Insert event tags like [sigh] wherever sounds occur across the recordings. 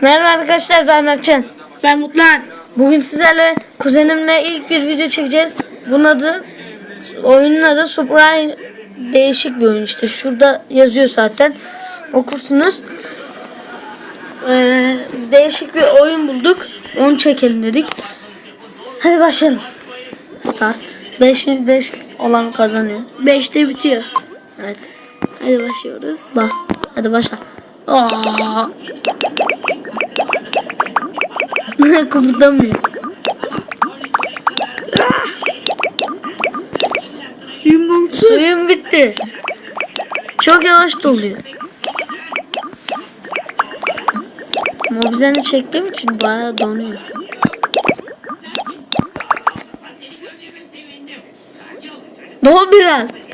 Merhaba arkadaşlar ben Mertcan. Ben Mutlan. Bugün sizlerle kuzenimle ilk bir video çekeceğiz. Bunun adı, oyunun adı Surprise değişik bir oyun işte. Şurada yazıyor zaten. Okursunuz. Ee, değişik bir oyun bulduk. Onu çekelim dedik. Hadi başlayalım. Start. 5 5 olan kazanıyor. 5'te bitiyor. Evet. Hadi başlıyoruz. Bas. Hadi başla. Aa. [laughs] Kıpırdamıyor. Buldu. Suyum bitti. Çok yavaş doluyor. Mobizen'i çektiğim için bayağı donuyor. Dol biraz.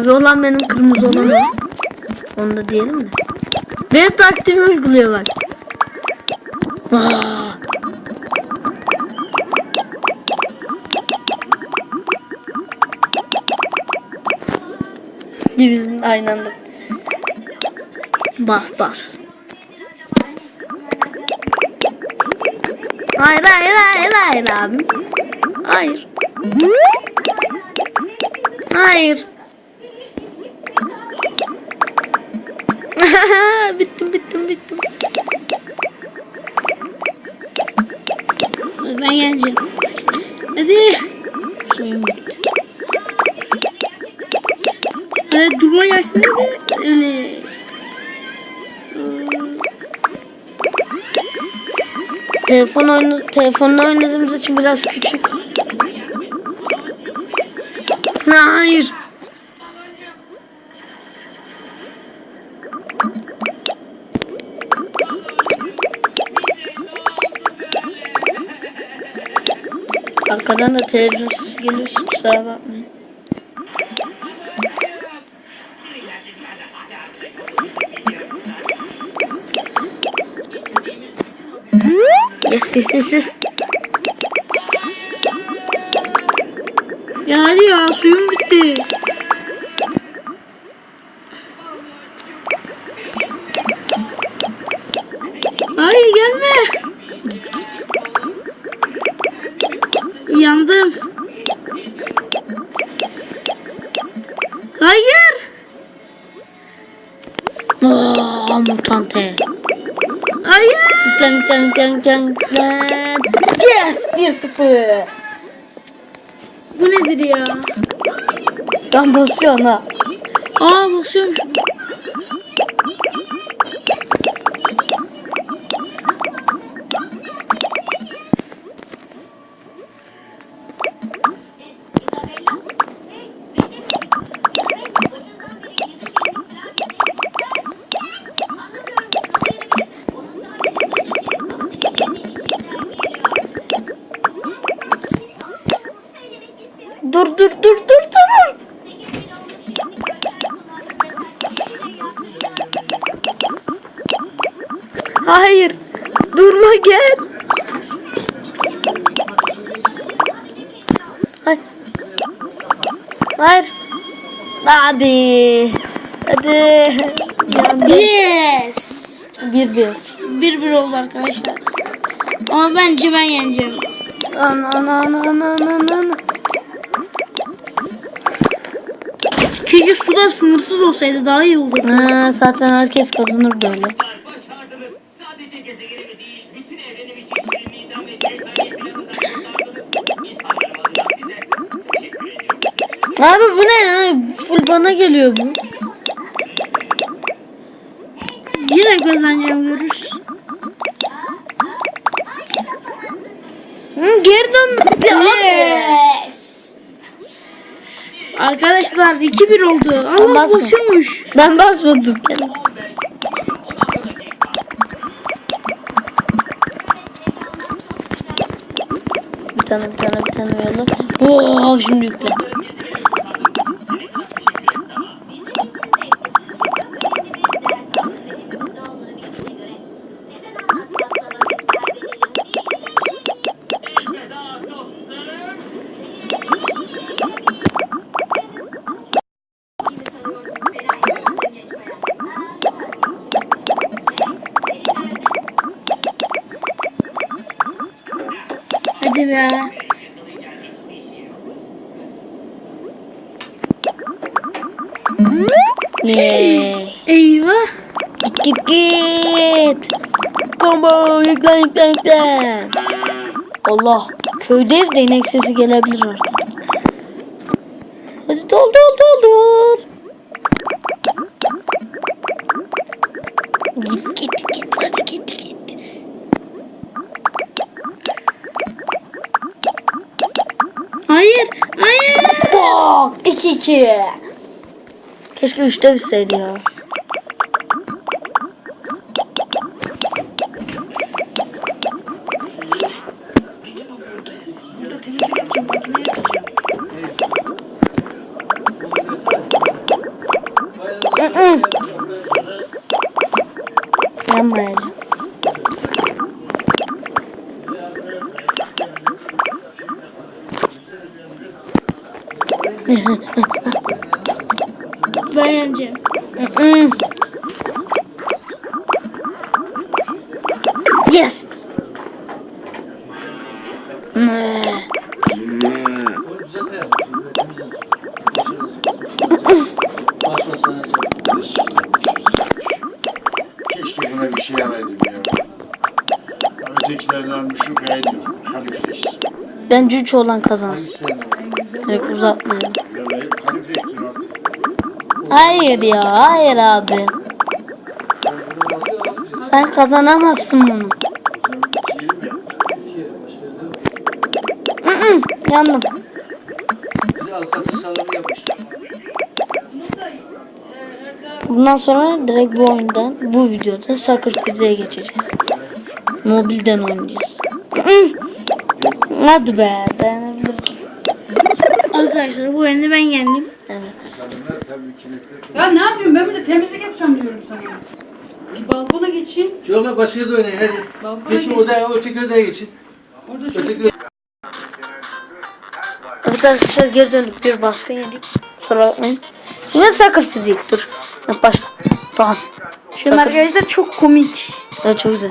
Mavi olan benim kırmızı olan o. Onu da diyelim mi? Benim taktiğimi uyguluyor bak. Aa. Bizim aynı anda. Bas bas. Hayır hayır hayır hayır abim. Hayır. Hayır. Ben yeneceğim. Hadi. Suyum bitti. Hadi durma gelsin hadi. Öyle. Telefon oyunu telefonla oynadığımız için biraz küçük. Hayır. Arkadan da televizyon sesi geliyor. Kusura bakmayın. Yes yes yes yes. Ya hadi ya suyum bitti. Mutante. Hayır. Yüklen yüklen yüklen yüklen. Yes 1-0. Bu nedir ya? Ben basıyorum ha. Aa basıyormuş. Dur dur dur dur. Hayır. Durma gel. Hayır. Hayır. Hadi. Hadi. Yes. Bir bir. Bir bir oldu arkadaşlar. Ama bence ben yeneceğim. Ana ana ana ana ana ana. Keşke sular sınırsız olsaydı daha iyi olurdu. Ha, zaten herkes kazanır böyle. Sadece gezegenimi değil, bütün evrenim için şirinliği idam edecek ben Abi bu ne ya? Full bana geliyor bu. Yine kazanacağım görürsün. Hı, geri dön. Yes. Arkadaşlar 2-1 oldu. Allah basma. basıyormuş. Ben basmadım. Bir tane bir tane bir tane yolla. Oo şimdi yükle. Hadi be. Yeah. Eyvah. Git git git. Combo yüklen yüklen yüklen. Allah. Köydeyiz de inek sesi gelebilir artık. Hadi doldur doldur. Git 2 2. Keşke 3'te bitseydi ya. Yes. Keşke buna bir şey alaydım ya. Ötekilerden bir yok. Kalifleş. Bence 3 olan kazansın. Direkt uzatmayalım. Hayır ya, hayır abi. Sen kazanamazsın bunu. Yandım. Bir de. Bundan sonra direkt bu oyundan, bu videoda Sakır Fize'ye geçeceğiz. Mobilden oynayacağız. [clears throat] Hadi be, dayanabilirim. Arkadaşlar bu oyunu ben yendim. Evet. Ya ne yapıyorum ben burada temizlik yapacağım diyorum sana. Bir balkona geçeyim. Şöyle başka da oynayın hadi. Balkona Geçin geç. odaya, öteki odaya geçin. Orada Öteki Evet arkadaşlar geri döndük. Bir baskın yedik. Kusura bakmayın. Yine Sakır Fizik. Dur. Başla. Tamam. Şu an arkadaşlar çok komik. Evet çok güzel.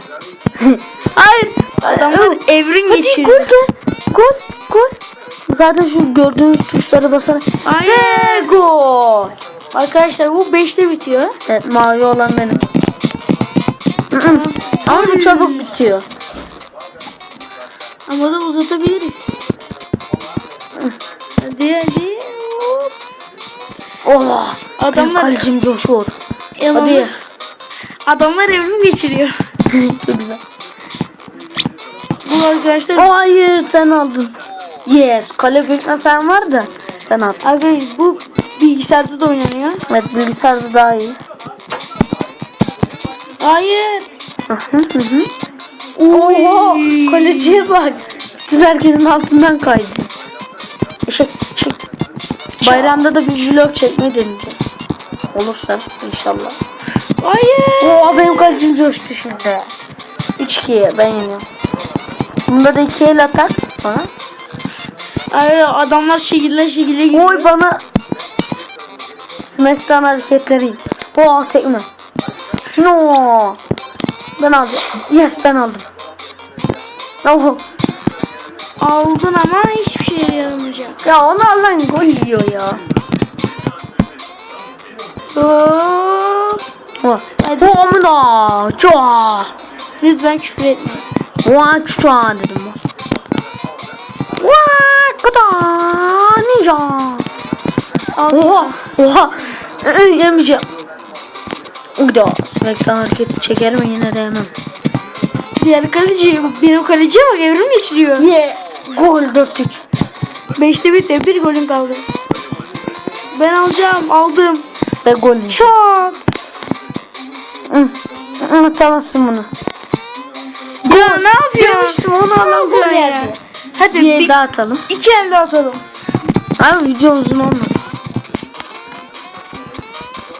[laughs] Hayır. Adamlar evrim Hadi geçiriyor. gol de. Gol. Gol. Zaten şu gördüğünüz tuşlara basarak. Hayır. Gol. Arkadaşlar bu 5'te bitiyor. Evet mavi olan benim. Ama bu çabuk bitiyor. Ama da uzatabiliriz. Hadi hadi. Hop. Allah. Adamlar. Kalecim coşuyor. adamlar, Hadi. adamlar evrim geçiriyor. [laughs] Çok güzel. Bu arkadaşlar Hayır sen aldın. Yes. Kale büyütme falan var da. Ben aldım. Arkadaşlar bu bilgisayarda da oynanıyor. Evet bilgisayarda daha iyi. Hayır. Oha kaleciye bak. Bütün herkesin altından kaydı. Eşek. Bayramda da bir vlog çekmeyi deneyeceğiz. Olursa inşallah. Hayır. Oo benim kalecim coştu şimdi. 3-2'ye ben yeniyorum. Bunda da 2 el atak bana. Hayır adamlar şekille şekille gidiyor. Oy bana Smackdown hareketleri. Oo tekme. No. Ben aldım. Yes ben aldım. Oh. Aldın ama hiçbir şey yaramayacak. Ya onu Allah'ın gol yiyor ya. Hop. Oh. Oh amına. Çua. Lütfen küfür etme. Vaa çua dedim. Vaa kata ninja. Oha. Oha. Ee, Yemeyeceğim. Daha Smackdown hareketi çekerim yine de yemem. Diğer kaleci benim kaleciye bak evrim geçiriyor. Ye. Gol 4-3. 5'te bitti bir golüm kaldı. Ben alacağım aldım. Ve gol. Çat. Unutamazsın bunu. Ya ne yapıyorsun? Demiştim onu alan gol yerdi. Hadi Bir el bir, daha atalım. iki elde atalım. Abi video uzun olmasın.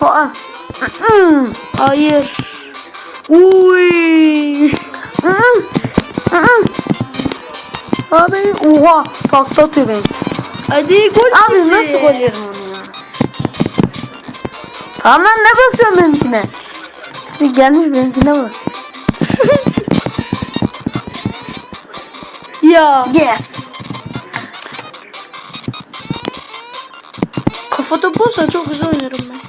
Aa. Hayır. Uy. Abi oha takla atıyor beni. Hadi gol. Abi şimdi. nasıl gol yerim onu ya? Tamam lan ne basıyorsun benimkine? Siz gelmiş benimkine bas. [laughs] Ya. Yes. Kafa topu olsa çok güzel oynarım ben.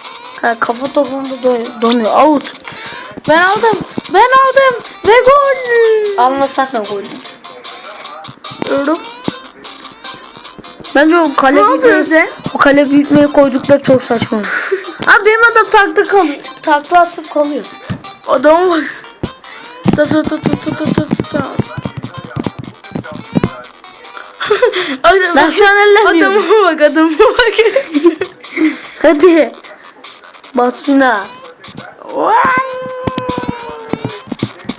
Ha, kafa topunda do- donuyor. Out. Ben aldım. Ben aldım. Ve gol. Almasak da gol. Diyorum. Bence o kale sen? o kale büyütmeyi koydukları çok saçma. [laughs] Abi benim adam takla kalıyor. Takla atıp kalıyor. Adam var. Ta ta ta ta ta ta ta ta. [laughs] Adam, Ben şu an ellemiyorum. Adama bak adama bak. [laughs] Hadi. Basına.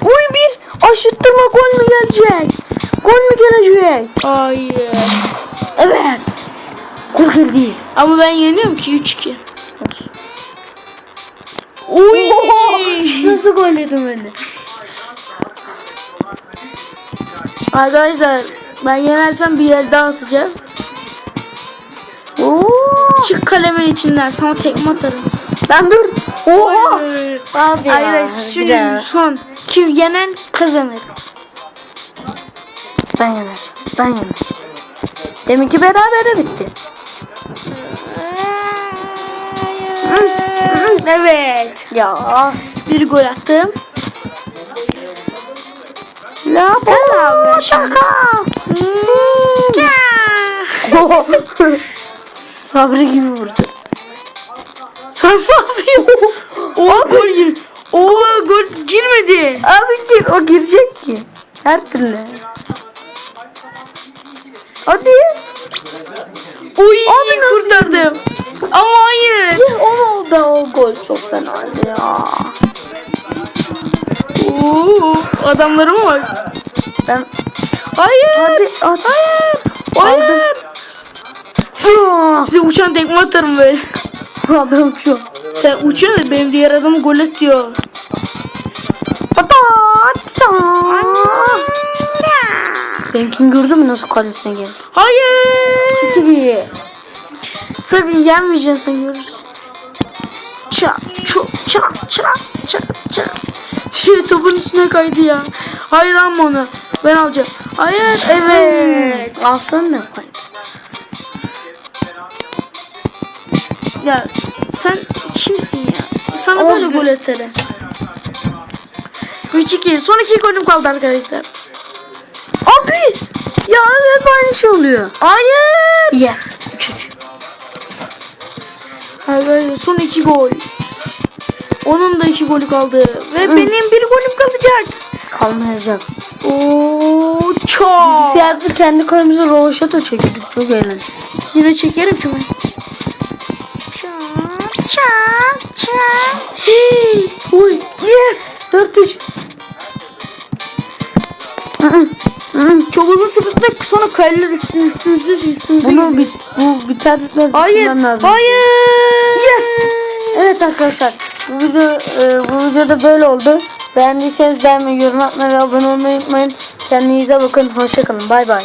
Uy bir aşıttırma gol mü gelecek? Gol mü gelecek? Hayır. Evet. Gol geldi. Ama ben yeniyorum ki 3-2. Uy. [laughs] Nasıl gol yedim ben de? Arkadaşlar ben yenersem bir el daha atacağız. Oo. Çık kalemin içinden sana tekme atarım. Ben dur. Oha. Abi ya. Hayır şimdi son. Kim yenen kazanır. Ben yener. Ben yener. Deminki berabere bitti. Evet. Ya. Bir gol attım. La yapıyorsun? şaka. [laughs] Sabri gibi vurdu. Sen ne yapıyorsun? O gol gir. O gol girmedi. Abi gir, o girecek ki. Her türlü. Hadi. Oy Abi kurtardım. Ama hayır. O da o gol çok fenaydı ya. Oo, adamlarıma bak. Ben Hayır. hadi hadi. Hayır. Hayır. Size uçan tekme atarım böyle. Abi [laughs] uçuyor. Sen uçuyorsun benim diğer adamı gol atıyor. Ata, ata. Benimkini gördün mü nasıl kalesine geldi? Hayır. Gibi. Tabii yenmeyeceksin sen görürsün. Çak çuk çak çak çak çak. Şey topun üstüne kaydı ya. Hayır alma onu. Ben alacağım. Hayır evet. Alsana ne. Ya sen kimsin ya? Sana böyle gol atarım. 3-2. Son iki golüm kaldı arkadaşlar. Abi. Ya hep aynı şey oluyor. Hayır. Yes. Arkadaşlar son iki gol. Onun da iki golü kaldı. Ve benim bir golüm kalacak. Kalmayacak. Oo çok. Bilgisayarda kendi köyümüze rovaşata çekiyorduk. Çok eğlenceli. Yine çekerim ki ben. Çak çak çak. Hey. Uy. Yes. Dört üç. Çok uzun sürdük sonra kaleler üstün üstünüzü üstünüzü. Bunu bit, bu biter bitmez Hayır. lazım. Hayır. Yes. Evet arkadaşlar bu video e, bu videoda böyle oldu. Beğendiyseniz beğenmeyi, yorum atmayı ve abone olmayı unutmayın. Kendinize bakın. Hoşçakalın. Bay bay.